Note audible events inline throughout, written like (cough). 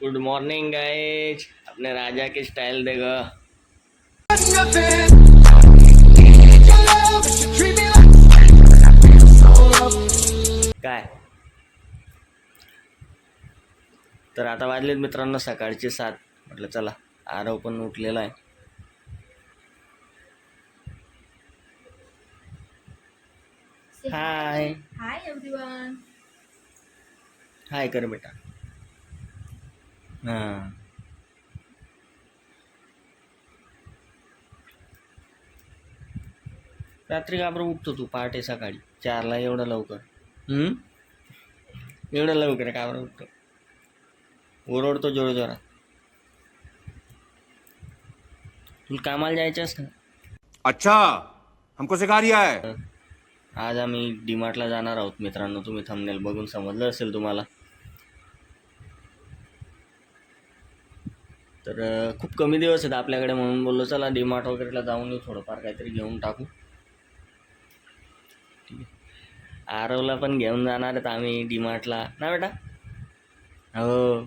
Good morning guys अपने राजा की style देगा काय? तर आता वाजलेत मित्रांनो सकाळचे सात. म्हटलं चला आरव पण उठलेला आहे. हाय Hi. Everyone. हाय कर बेटा. हां. रात्री का बरं उठतो तू पहाटे सकाळी. चारला एवढं लवकर. हम्म? एवढं लवकर का बरं उठतो. ओरडतो जोर जोरात. तुला कामाला जायचं असतं? अच्छा! हमको सिखा रिया है. आज आम्ही डीमार्टला जाणार आहोत मित्रांनो. तुम्ही थंबनेल बघून समजलं असेल तुम्हाला. तर खूप कमी दिवस आहेत आपल्याकडे म्हणून बोललो चला डीमार्ट वगैरेला जाऊन येऊ थोडंफार काहीतरी घेऊन टाकू. ठीक आहे. आरवला पण घेऊन जाणार आहेत आम्ही डीमार्टला ना बेटा? हो.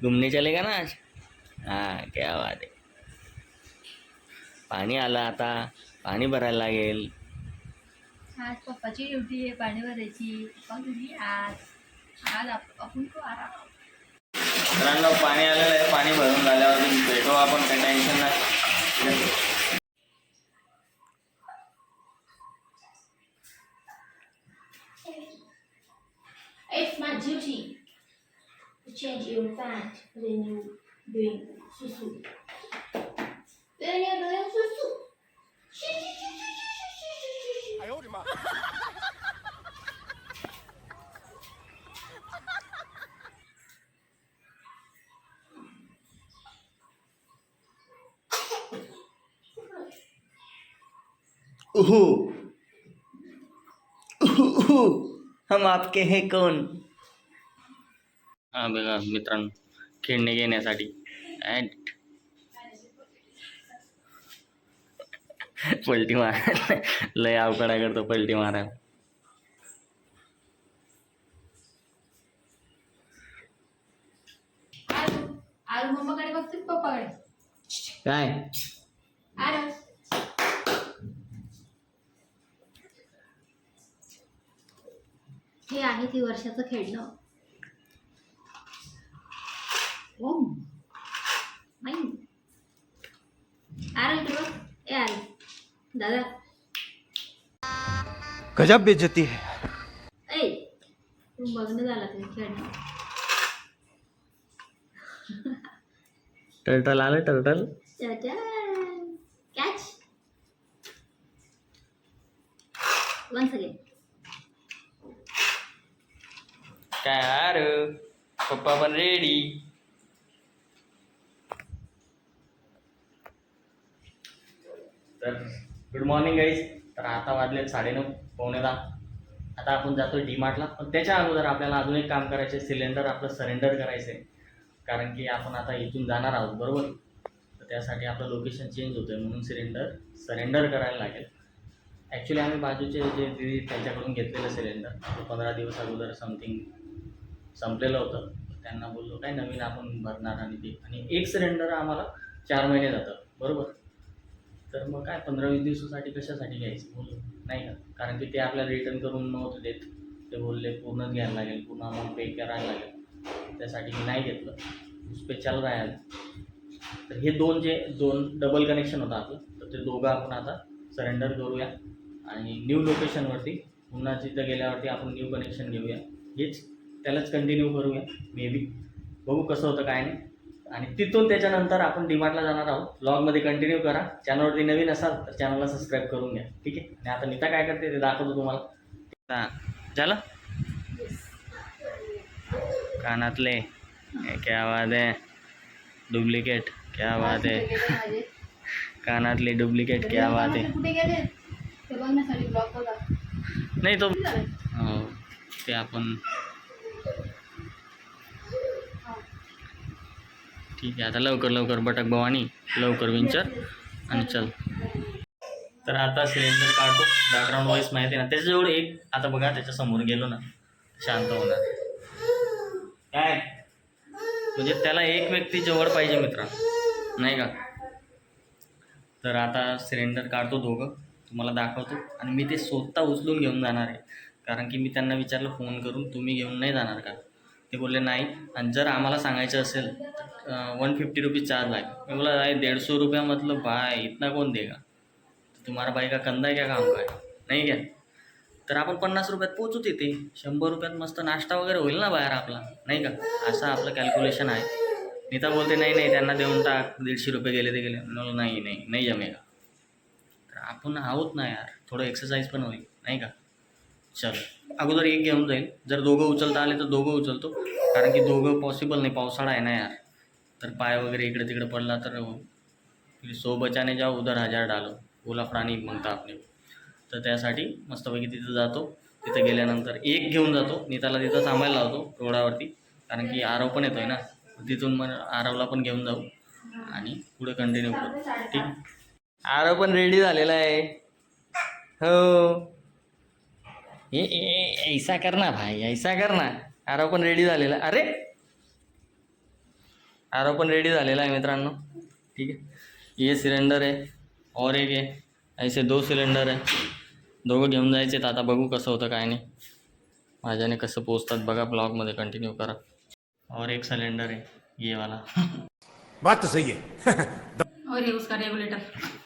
घुमने चलेगा ना आज? हाँ क्या बात आहे. पाणी आलं आता. पाणी भरायला लागेल. आज पप्पाची ड्युटी आहे पाणी भरायची. आज आज आप- आपण तो आराम. मित्रांनो पाणी आलेलं आहे पाणी भरून झाल्यावर भेटू आपण काही टेन्शन नाही It's my duty to change your pant when you doing susu. When you're doing susu. Shoo, shoo, shoo, shoo, shoo, उहू। उहू. हम आपके हे कोण हा बघा मित्रांनो खेळणे घेण्यासाठी. ॲट. पलटी मारा लय अवकडा करतो पलटी मारा आरू मम्माकडे पप्पाकडे. काय? आरू. हे आहे ती वर्षाचं खेळणं. ओम. माई आरू इकडे बघ ए आरू दादा. गजब बेइज्जती है. ए तू बघणं झाला ते खेळणं टर्टल आलं टर्टल कॅच वन्स अगेन तयार पप्पा पण रेडी तर गुड मॉर्निंग गाईज तर आता वाजले साडेनऊ पावणे दहा. आता आपण जातो डीमार्टला पण त्याच्या अगोदर आपल्याला अजून एक काम करायचं आहे सिलेंडर आपलं सरेंडर करायचं आहे कारण की आपण आता इथून जाणार आहोत बरोबर? तर त्यासाठी आपलं लोकेशन चेंज होतं आहे म्हणून सिलेंडर सरेंडर करायला लागेल. ॲक्च्युली आम्ही बाजूचे जे दिदी त्यांच्याकडून घेतलेलं सिलेंडर पंधरा दिवस अगोदर समथिंग संपलेलं होतं. त्यांना बोललो काय नवीन आपण भरणार आणि ते. आणि एक सिलेंडर आम्हाला चार महिने जातं. बरोबर? तर मग काय पंधरा वीस दिवसासाठी कशासाठी घ्यायचं? बोललो नाही का? कारण की ते आपल्याला रिटर्न करून नव्हतं देत. ते बोलले पूर्णच घ्यायला लागेल पूर्ण अमाऊंट पे करायला लागेल. त्यासाठी मी नाही घेतलं. स्पेशल राहायला तर हे दोन जे दोन डबल कनेक्शन होतं आपलं तर ते दोघं आपण आता सरेंडर करूया. आणि न्यू लोकेशनवरती पुन्हा तिथं गेल्यावरती आपण न्यू कनेक्शन घेऊया. हेच त्यालाच कंटिन्यू करूया. मे बी बघू कसं होतं काय नाही. आणि तिथून त्याच्यानंतर आपण डिमार्टला जाणार आहोत. ब्लॉगमध्ये कंटिन्यू करा. चॅनलवरती नवीन असाल तर चॅनलला सबस्क्राईब करून घ्या. ठीक आहे? आणि आता नीता काय करते ते दाखवतो तुम्हाला. झालं? कानातले. क्या बात आहे डुप्लिकेट क्या बात आहे कानातले डुप्लिकेट क्या बात आहे नाही तो? हो ते आपण ठीक आहे आता लवकर लवकर बटक भवानी लवकर विंचर आणि चल. तर आता सिलेंडर काढतो. बॅकग्राऊंड वॉईस माहिती आहे ना त्याच्याजवळ एक आता बघा त्याच्यासमोर गेलो ना शांत होणार. काय? म्हणजे त्याला एक व्यक्ती जवळ पाहिजे मित्र नाही का? तर आता सिलेंडर काढतो दोघं तुम्हाला दाखवतो. आणि मी ते स्वतः उचलून घेऊन जाणार आहे. कारण की मी त्यांना विचारलं फोन करून तुम्ही घेऊन नाही जाणार का? ते बोलले नाही. आणि जर आम्हाला सांगायचं असेल वन फिफ्टी रुपीज चार्ज आहे मैं बोला आहे डेढ़ सौ रुपया मतलब भाई इतना कौन देगा? तुम्हारा भाई का कंधा है क्या काम का है? नाही क्या? तर आपण पन्नास रुपयात पोचू तिथे. शंभर रुपयात मस्त नाश्ता वगैरे होईल ना बाहेर आपला नाही का? असं आपलं कॅल्क्युलेशन आहे. नीता बोलते नाही नाही त्यांना देऊन टाक. दीडशे रुपये गेले ते गेले. म्हणलं नाही नाही नाही जमेगा. तर आपण आहोत ना यार. थोडं एक्सरसाइज पण होईल नाही का? चल. अगोदर एक घेऊन जाईल. जर दोघं उचलता आले तर दोघं उचलतो. कारण की दोघं पॉसिबल नाही. पावसाळा आहे ना यार. तर पाय वगैरे इकडे तिकडे पडला तर फिर सो बचाने जाओ उधर हजार डालो ओला प्राणी म्हणता आपले. तर त्यासाठी मस्तपैकी तिथं जातो. तिथं गेल्यानंतर एक घेऊन जातो. नीताला तिथं थांबायला लावतो रोडावरती. कारण की आरव पण येतोय ना. तिथून मग आरवला पण घेऊन जाऊ आणि पुढे कंटिन्यू करू. ठीक? आरव पण रेडी झालेला आहे. हो. ए ए, ऐसा कर ना भाई ऐसा कर ना आरव पण रेडी झालेला. अरे! आरव पण रेडी झालेला आहे मित्रांनो. ठीक आहे. ये सिलेंडर आहे और एक आहे. ऐसे दो सिलेंडर आहे. दोघं घेऊन जायचे तर आता बघू कसं होतं काय नाही. माझ्याने कसं पोचतात बघा ब्लॉगमध्ये कंटिन्यू करा. और एक सिलेंडर है ये वाला. बात तो सही है। (laughs) और ये उसका रेगुलेटर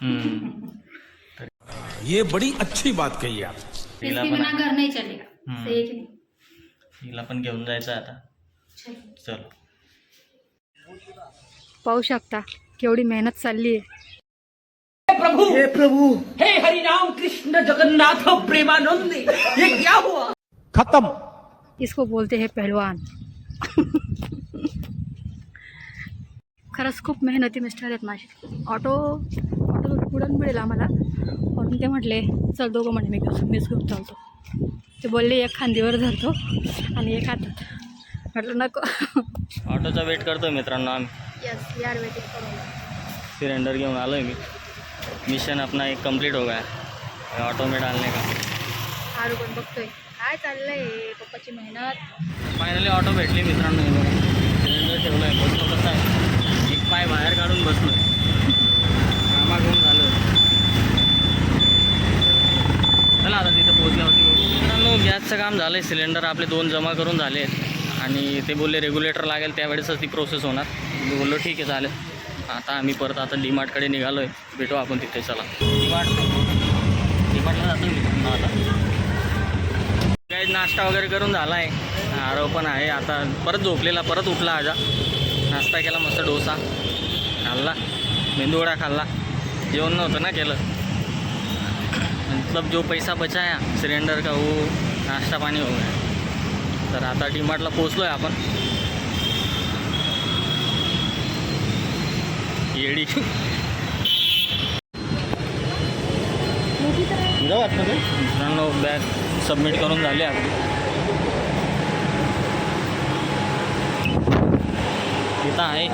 (laughs) ये बड़ी अच्छी बात कही आप। तिला पण घर नहीं चलेगा। हम्म. सही है कि नहीं? तिला पण घेऊन जायचं आहे आता. चल. पाहू शकता केवढी मेहनत चालली आहे. प्रभु! हे प्रभु! हे हरिनाम कृष्ण जगन्नाथ प्रेमानंद ये क्या हुआ? खत्म! इसको बोलते हैं पहलवान. खरंच खूप मेहनती मिस्टर आहेत माझे. ऑटो ऑटो पुढं मिळेल आम्हाला. म्हणून ते म्हटले चल दोघं म्हणे मी घेऊन मीच घेऊन चालतो. ते बोलले एक खांदीवर धरतो आणि एक हातात. म्हटलं नको. ऑटोचा वेट करतोय मित्रांनो आम्ही. यस यार वेटिंग करून सिलेंडर घेऊन आलो आहे मी. मिशन अपना एक कंप्लीट हो गया. है ऑटो में डालने का? आरू पण बघतोय. काय चाललंय पप्पाची मेहनत? फायनली ऑटो भेटली मित्रांनो हे बघा. सिलेंडर ठेवलं आहे बसलो कसं आहे? एक पाय बाहेर काढून बसलो कामा घेऊन झालं चला आता तिथं पोहोचल्यावरती. मित्रांनो गॅसचं काम झालं आहे सिलेंडर आपले दोन जमा करून झाले आहेत आणि ते बोलले रेग्युलेटर लागेल त्यावेळेसच ती प्रोसेस होणार. मी बोललो ठीक आहे चालेल. आता आम्ही परत आता डीमार्टकडे निघालो आहे भेटू आपण तिथे चला. डीमार्ट डीमार्टला जातो मित्रांनो आता. काही नाश्ता वगैरे करून झाला आहे आरव पण आहे. आता परत झोपलेला परत उठला आजा. नाश्ता केला मस्त डोसा. खाल्ला. मेंदूवडा खाल्ला. जेवण नव्हतं ना केलं. मतलब जो पैसा बचाया सिलेंडर का वो नाश्ता पाणी हो गया. तर आता डीमार्टला पोचलो आहे आपण. येडी. मित्रांनो बॅग सबमिट करून झाली आपली. इथं आहे.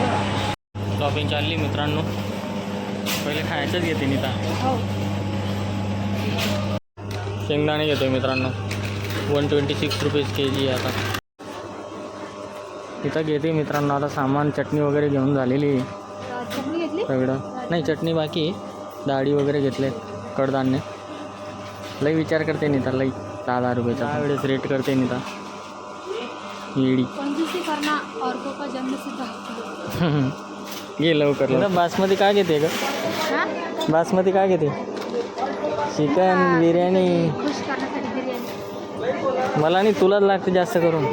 शॉपिंग चालली मित्रांनो. पहिले खायचंच घेते निता. शेंगदाणे घेतोय मित्रांनो. One twenty six rupees K G आता. इथं घेते मित्रांनो आता सामान चटणी वगैरे घेऊन झालेली. आहे चटणी घेतली सगळं. नाही चटणी बाकी आहे. डाळी वगैरे घेतले कडधान्य. लई विचार करते निता लई दहा दहा रुपयाचा वेळेस रेट करते निता. येडी. का घे (laughs) लवकर. बासमती काय घेते ग? हा? बासमती काय घेते? चिकन बिर्याणी. मला नाही तुलाच लागते जास्त करून.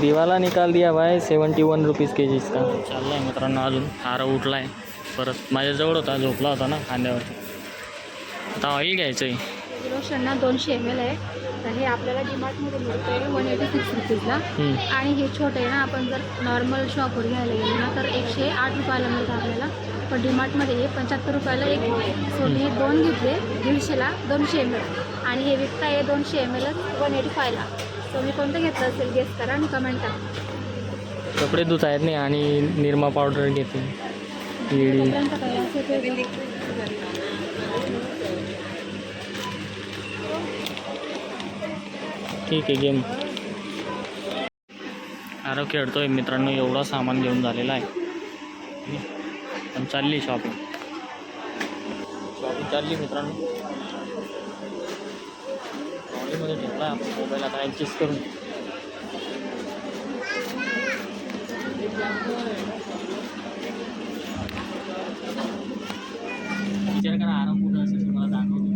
दिवाला निकाल दिया भाई seventy one rupees K G इसका चाललं आहे मित्रांनो अजून हार उठला आहे परत माझ्याजवळ होता झोपला होता ना खांद्यावरती. आता ऑइल घ्यायचं आहे दोनशे एम एल आहे. तर हे आपल्याला डीमार्टमध्ये मिळतं आहे वन एटी सिक्स रुपीजला. आणि हे छोटं आहे ना आपण जर नॉर्मल शॉपवर घ्यायला गेलो ना तर एकशे आठ रुपयाला मिळतं आपल्याला. पण डीमार्टमध्ये हे पंच्याहत्तर रुपयाला एक सो हे दोन घेतले दीडशेला दोनशे एम एल आणि हे विकता आहे दोनशे एम एल वन एटी फायला सो मी कोणतं घेतलं असेल गेस करा आणि कमेंट टाका कपडे धुत आहेत नाही आणि निरमा पावडर घेते येडी कपड्यांचा काय असेल ते ठीक आहे गेम आरव खेळतोय मित्रांनो एवढं सामान घेऊन झालेलं आहे. पण चालली शॉपिंग शॉपिंग चालली मित्रांनो. ट्रॉलीमध्ये ठेवला आपण मोबाईल आता ॲडजस्ट करून. विचार करा आराम कुठं असेल तुम्हाला दाखवतो.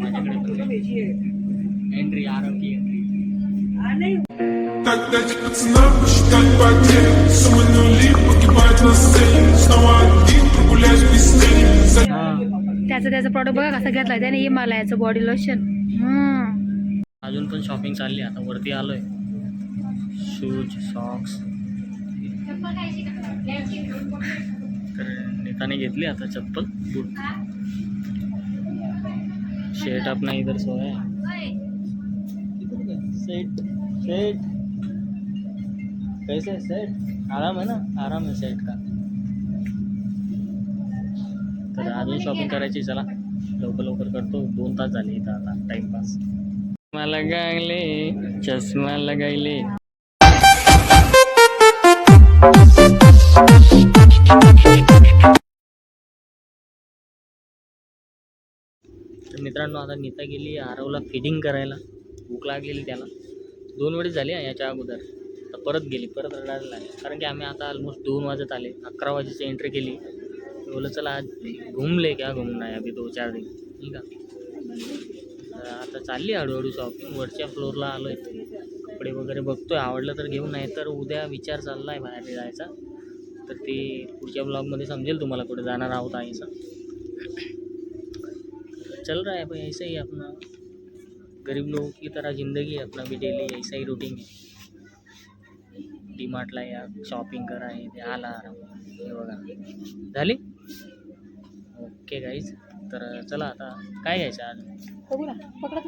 माझ्याकडे पण. एंट्री आराम की एंट्री Так дать пацанам посчитать потери Суммы нули погибать на сцене Снова один прогуляюсь без тени За त्याचं त्याचं प्रॉडक्ट बघा कसं घेतलाय त्याने हिमालयाचं बॉडी लोशन अजून पण शॉपिंग चालली आता वरती आलोय शूज सॉक्स तर नेताने घेतली आता चप्पल बूट शेट अपना इधर सोया है सेट सेट कैसे सेट आराम है ना? आराम है सेट का। तर अजून शॉपिंग करायची चला. लवकर लवकर करतो. दोन तास झाले इथं आता. टाइमपास चष्मा लगायले चष्मा लगायले. तर मित्रांनो आता नीता गेली आरवला फिडिंग करायला. भूक लागलेली त्याला. दोन वेळेस झाली याच्या अगोदर. तर परत गेली परत रडायला लागली. कारण की आम्ही आता ऑलमोस्ट दोन वाजत आले. अकरा वाजेची एंट्री केली. बोललं चला आज घुमले का क्या घूमना है अभी दो चार दिन ठीक आहे. आता चालली हळूहळू शॉपिंग वरच्या फ्लोअरला आलो आहे कपडे वगैरे बघतोय. आवडलं तर घेऊन नाही तर उद्या विचार चालला आहे बाहेर जायचा. तर ते पुढच्या ब्लॉगमध्ये समजेल तुम्हाला कुठे जाणार आहोत आईचं. चल रहा है भाई ऐसे ही अपना. गरीब लोगों की तरह ज़िंदगी है अपना भी डेली ऐसा ही रूटीन है। डी मार्टला या शॉपिंग करा हे ते आला आराम हे बघा. झाली? ओके गाईज तर चला आता. काय घ्यायचं आज? बघू ना पकडा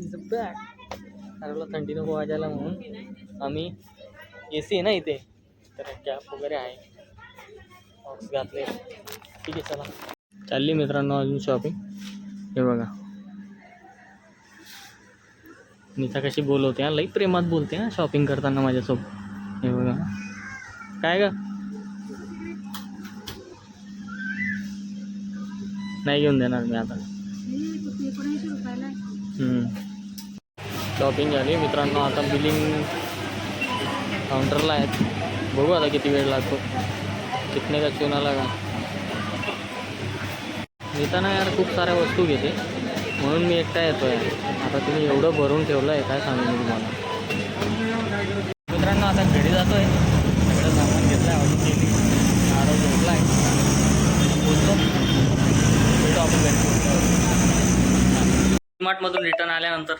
is back. आरवला थंडी नको वाजायला म्हणून आम्ही ए सी आहे ना इथे? तर कॅप वगैरे आहे. बॉक्स घातले. ठीक आहे चला. चालली मित्रांनो अजून शॉपिंग हे बघा. नीता कशी बोलवते हा. लई प्रेमात बोलते हा शॉपिंग करताना माझ्यासोबत. हे बघा. काय ग? नाही घेऊन देणार मी आता. शॉपिंग झाली मित्रांनो आता बिलिंग काउंटरला आहेत. बघू आता किती वेळ लागतो. कितने का चुना लगा. येताना यार खूप साऱ्या वस्तू घेते. म्हणून मी एकटा येतो आहे आता तुम्ही एवढं भरून ठेवलं आहे काय सांगू मी तुम्हाला. मित्रांनो आता घरी जातो आहे सगळं सामान घेतलं आहे ऑर्डर केली आरो झोपला आहे बोलतो. भेटू आपण घरी. मार्टमधून रिटर्न आल्यानंतर.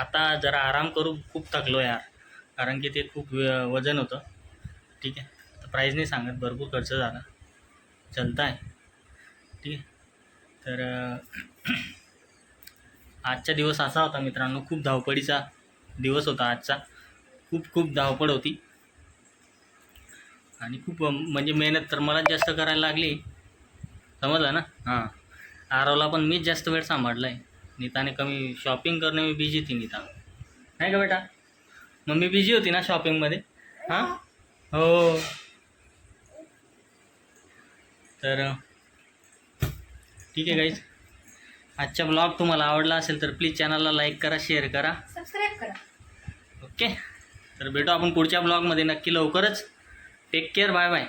आता जरा आराम करू. खूप थकलो यार. कारण की ते खूप व- वजन होतं. ठीक आहे? तर प्राईज नाही सांगत भरपूर खर्च झाला. चलता आहे ठीक आहे? तर (clears throat) आजचा दिवस असा होता मित्रांनो खूप धावपळीचा दिवस होता आजचा. खूप खूप धावपळ होती. आणि खूप म्हणजे मेहनत तर मलाच जास्त करायला लागली. समजलं ना? हां. आरवला पण मीच जास्त वेळ सांभाळला आहे नीताने कमी शॉपिंग करणे मी बिझी होती नीता. नाही का बेटा? मग मी बिझी होती ना शॉपिंगमध्ये हां? हो. तर ठीक आहे गाईज आजचा ब्लॉग तुम्हाला आवडला असेल तर प्लीज चॅनलला लाईक करा शेअर करा. सबस्क्राईब करा. ओके तर भेटू आपण पुढच्या ब्लॉगमध्ये नक्की लवकरच. Take care bye bye